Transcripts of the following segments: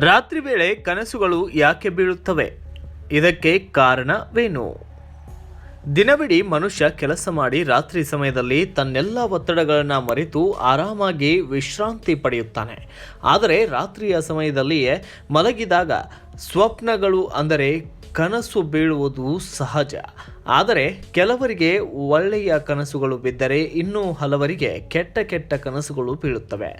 ರಾತ್ರಿ ವೇಳೆ ಕನಸುಗಳು ಯಾಕೆ ಬೀಳುತ್ತವೆ? ಇದಕ್ಕೆ ಕಾರಣವೇನು? ದಿನವಿಡೀ ಮನುಷ್ಯ ಕೆಲಸ ಮಾಡಿ ರಾತ್ರಿ ಸಮಯದಲ್ಲಿ ತನ್ನೆಲ್ಲ ಒತ್ತಡಗಳನ್ನು ಮರೆತು ಆರಾಮಾಗಿ ವಿಶ್ರಾಂತಿ ಪಡೆಯುತ್ತಾನೆ. ಆದರೆ ರಾತ್ರಿಯ ಸಮಯದಲ್ಲಿಯೇ ಮಲಗಿದಾಗ ಸ್ವಪ್ನಗಳು ಅಂದರೆ ಕನಸು ಬೀಳುವುದು ಸಹಜ. ಆದರೆ ಕೆಲವರಿಗೆ ಒಳ್ಳೆಯ ಕನಸುಗಳು ಬಿದ್ದರೆ ಇನ್ನೂ ಹಲವರಿಗೆ ಕೆಟ್ಟ ಕೆಟ್ಟ ಕನಸುಗಳು ಬೀಳುತ್ತವೆ.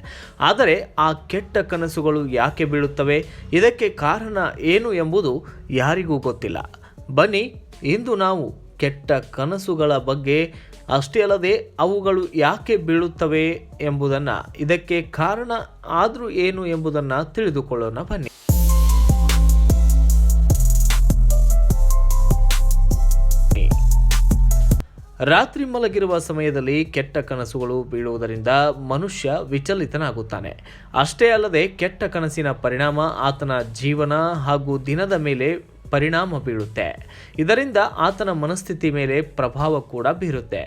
ಆದರೆ ಆ ಕೆಟ್ಟ ಕನಸುಗಳು ಯಾಕೆ ಬೀಳುತ್ತವೆ? ಇದಕ್ಕೆ ಕಾರಣ ಏನು ಎಂಬುದು ಯಾರಿಗೂ ಗೊತ್ತಿಲ್ಲ. ಬನ್ನಿ, ಇಂದು ನಾವು ಕೆಟ್ಟ ಕನಸುಗಳ ಬಗ್ಗೆ ಅಷ್ಟೇ ಅಲ್ಲದೆ ಅವುಗಳು ಯಾಕೆ ಬೀಳುತ್ತವೆ ಎಂಬುದನ್ನು, ಇದಕ್ಕೆ ಕಾರಣ ಆದರೂ ಏನು ಎಂಬುದನ್ನು ತಿಳಿದುಕೊಳ್ಳೋಣ ಬನ್ನಿ. ರಾತ್ರಿ ಮಲಗಿರುವ ಸಮಯದಲ್ಲಿ ಕೆಟ್ಟ ಕನಸುಗಳು ಬೀಳುವುದರಿಂದ ಮನುಷ್ಯ ವಿಚಲಿತನಾಗುತ್ತಾನೆ. ಅಷ್ಟೇ ಅಲ್ಲದೆ ಕೆಟ್ಟ ಕನಸಿನ ಪರಿಣಾಮ ಆತನ ಜೀವನ ಹಾಗೂ ದಿನದ ಮೇಲೆ ಪರಿಣಾಮ ಬೀಳುತ್ತೆ ಇದರಿಂದ ಆತನ ಮನಸ್ಥಿತಿ ಮೇಲೆ ಪ್ರಭಾವ ಕೂಡ ಬೀರುತ್ತೆ.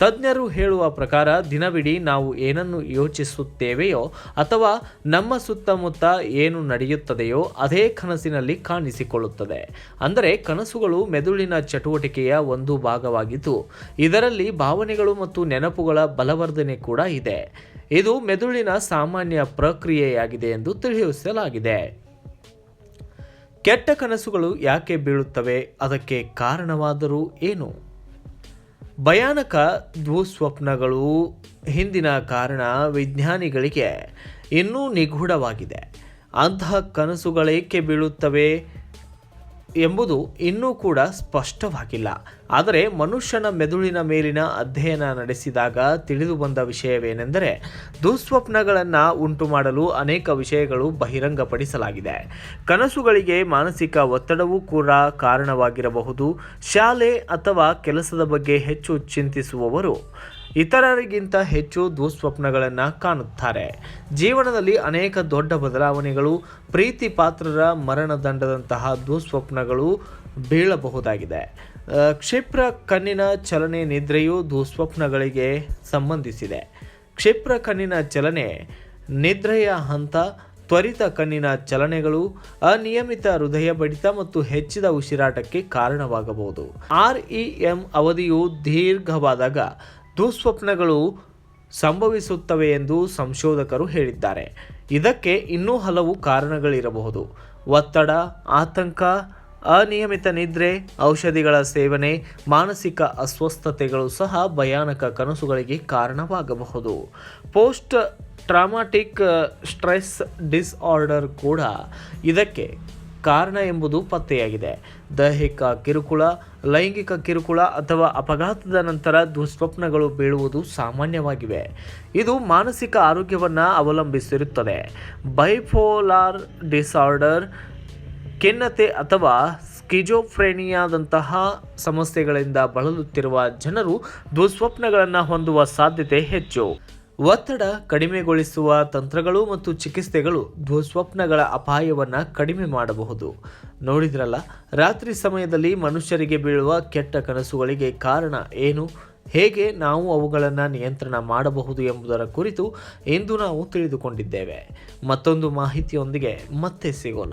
ತಜ್ಞರು ಹೇಳುವ ಪ್ರಕಾರ ದಿನವಿಡೀ ನಾವು ಏನನ್ನು ಯೋಚಿಸುತ್ತೇವೆಯೋ ಅಥವಾ ನಮ್ಮ ಸುತ್ತಮುತ್ತ ಏನು ನಡೆಯುತ್ತದೆಯೋ ಅದೇ ಕನಸಿನಲ್ಲಿ ಕಾಣಿಸಿಕೊಳ್ಳುತ್ತದೆ. ಅಂದರೆ ಕನಸುಗಳು ಮೆದುಳಿನ ಚಟುವಟಿಕೆಯ ಒಂದು ಭಾಗವಾಗಿದ್ದು, ಇದರಲ್ಲಿ ಭಾವನೆಗಳು ಮತ್ತು ನೆನಪುಗಳ ಬಲವರ್ಧನೆ ಕೂಡ ಇದೆ. ಇದು ಮೆದುಳಿನ ಸಾಮಾನ್ಯ ಪ್ರಕ್ರಿಯೆಯಾಗಿದೆ ಎಂದು ತಿಳಿಸಲಾಗಿದೆ ಕೆಟ್ಟ ಕನಸುಗಳು ಯಾಕೆ ಬೀಳುತ್ತವೆ? ಅದಕ್ಕೆ ಕಾರಣವಾದರೂ ಏನು? ಭಯಾನಕ ದುಸ್ವಪ್ನಗಳು ಹಿಂದಿನ ಕಾರಣ ವಿಜ್ಞಾನಿಗಳಿಗೆ ಇನ್ನೂ ನಿಗೂಢವಾಗಿದೆ. ಅಂತಹ ಕನಸುಗಳೇಕೆ ಬೀಳುತ್ತವೆ? ಎಂಬುದು ಇನ್ನೂ ಕೂಡ ಸ್ಪಷ್ಟವಾಗಿಲ್ಲ. ಆದರೆ ಮನುಷ್ಯನ ಮೆದುಳಿನ ಮೇಲಿನ ಅಧ್ಯಯನ ನಡೆಸಿದಾಗ ತಿಳಿದು ಬಂದ ವಿಷಯವೇನೆಂದರೆ, ದುಸ್ವಪ್ನಗಳನ್ನು ಉಂಟು ಮಾಡಲು ಅನೇಕ ವಿಷಯಗಳು ಬಹಿರಂಗಪಡಿಸಲಾಗಿದೆ. ಕನಸುಗಳಿಗೆ ಮಾನಸಿಕ ಒತ್ತಡವೂ ಕೂಡ ಕಾರಣವಾಗಿರಬಹುದು. ಶಾಲೆ ಅಥವಾ ಕೆಲಸದ ಬಗ್ಗೆ ಹೆಚ್ಚು ಚಿಂತಿಸುವವರು ಇತರರಿಗಿಂತ ಹೆಚ್ಚು ದುಸ್ವಪ್ನಗಳನ್ನು ಕಾಣುತ್ತಾರೆ. ಜೀವನದಲ್ಲಿ ಅನೇಕ ದೊಡ್ಡ ಬದಲಾವಣೆಗಳು, ಪ್ರೀತಿ ಪಾತ್ರರ ಮರಣದಂಡದಂತಹ ದುಸ್ವಪ್ನಗಳು ಬೀಳಬಹುದಾಗಿದೆ. ಕ್ಷಿಪ್ರ ಕಣ್ಣಿನ ಚಲನೆ ನಿದ್ರೆಯು ದುಸ್ವಪ್ನಗಳಿಗೆ ಸಂಬಂಧಿಸಿದೆ. ಕ್ಷಿಪ್ರ ಕಣ್ಣಿನ ಚಲನೆ ನಿದ್ರೆಯ ಹಂತ, ತ್ವರಿತ ಕಣ್ಣಿನ ಚಲನೆಗಳು, ಅನಿಯಮಿತ ಹೃದಯ ಬಡಿತ ಮತ್ತು ಹೆಚ್ಚಿದ ಉಸಿರಾಟಕ್ಕೆ ಕಾರಣವಾಗಬಹುದು. ಆರ್ ಇ ಎಂ ಅವಧಿಯು ದೀರ್ಘವಾದಾಗ ದುಸ್ವಪ್ನಗಳು ಸಂಭವಿಸುತ್ತವೆ ಎಂದು ಸಂಶೋಧಕರು ಹೇಳಿದ್ದಾರೆ. ಇದಕ್ಕೆ ಇನ್ನೂ ಹಲವು ಕಾರಣಗಳಿರಬಹುದು. ಒತ್ತಡ, ಆತಂಕ, ಅನಿಯಮಿತ ನಿದ್ರೆ, ಔಷಧಿಗಳ ಸೇವನೆ, ಮಾನಸಿಕ ಅಸ್ವಸ್ಥತೆಗಳು ಸಹ ಭಯಾನಕ ಕನಸುಗಳಿಗೆ ಕಾರಣವಾಗಬಹುದು. ಪೋಸ್ಟ್ ಟ್ರಾಮಾಟಿಕ್ ಸ್ಟ್ರೆಸ್ ಡಿಸ್ಆರ್ಡರ್ ಕೂಡ ಇದಕ್ಕೆ ಕಾರಣ ಎಂಬುದು ಪತ್ತೆಯಾಗಿದೆ. ದೈಹಿಕ ಕಿರುಕುಳ, ಲೈಂಗಿಕ ಕಿರುಕುಳ ಅಥವಾ ಅಪಘಾತದ ನಂತರ ದುಸ್ವಪ್ನಗಳು ಬೀಳುವುದು ಸಾಮಾನ್ಯವಾಗಿವೆ. ಇದು ಮಾನಸಿಕ ಆರೋಗ್ಯವನ್ನು ಅವಲಂಬಿಸಿರುತ್ತದೆ. ಬೈಫೋಲಾರ್ ಡಿಸಾರ್ಡರ್, ಖಿನ್ನತೆ ಅಥವಾ ಸ್ಕಿಜೋಫ್ರೇನಿಯಾದಂತಹ ಸಮಸ್ಯೆಗಳಿಂದ ಬಳಲುತ್ತಿರುವ ಜನರು ದುಸ್ವಪ್ನಗಳನ್ನು ಹೊಂದುವ ಸಾಧ್ಯತೆ ಹೆಚ್ಚು. ಒತ್ತಡ ಕಡಿಮೆಗೊಳಿಸುವ ತಂತ್ರಗಳು ಮತ್ತು ಚಿಕಿತ್ಸೆಗಳು ದುಸ್ವಪ್ನಗಳ ಅಪಾಯವನ್ನು ಕಡಿಮೆ ಮಾಡಬಹುದು. ನೋಡಿದ್ರಲ್ಲ, ರಾತ್ರಿ ಸಮಯದಲ್ಲಿ ಮನುಷ್ಯರಿಗೆ ಬೀಳುವ ಕೆಟ್ಟ ಕನಸುಗಳಿಗೆ ಕಾರಣ ಏನು? ಹೇಗೆ ನಾವು ಅವುಗಳನ್ನು ನಿಯಂತ್ರಣ ಮಾಡಬಹುದು ಎಂಬುದರ ಕುರಿತು ಇಂದು ನಾವು ತಿಳಿದುಕೊಂಡಿದ್ದೇವೆ. ಮತ್ತೊಂದು ಮಾಹಿತಿಯೊಂದಿಗೆ ಮತ್ತೆ ಸಿಗೋಣ.